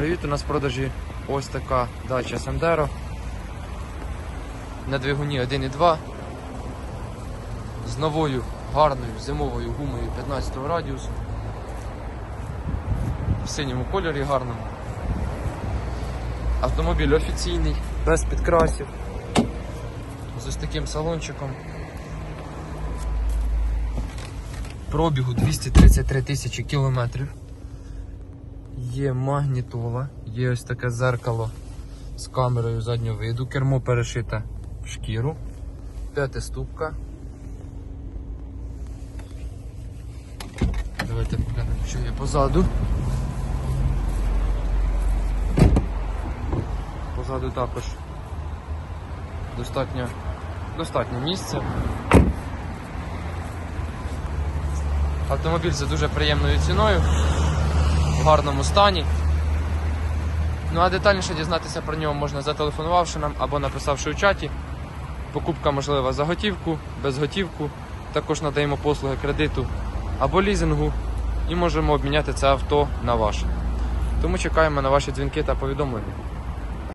привіт! У нас в продажі ось така дача Сандеро. На двигуні 1.2 з новою гарною зимовою гумою 15 радіусу. В синьому кольорі гарному. Автомобіль офіційний, без підкрасів, з ось таким салончиком. Пробігу 233 тисячі кілометрів. Є магнітола, є ось таке зеркало з камерою заднього виду, кермо перешите в шкіру, п'ятиступка. Давайте поглянемо, що є позаду. Позаду також достатньо, достатньо місця. Автомобіль за дуже приємною ціною гарному стані. Ну а детальніше дізнатися про нього можна зателефонувавши нам або написавши у чаті. Покупка можлива за готівку, без готівку. Також надаємо послуги кредиту або лізингу і можемо обміняти це авто на ваше. Тому чекаємо на ваші дзвінки та повідомлення.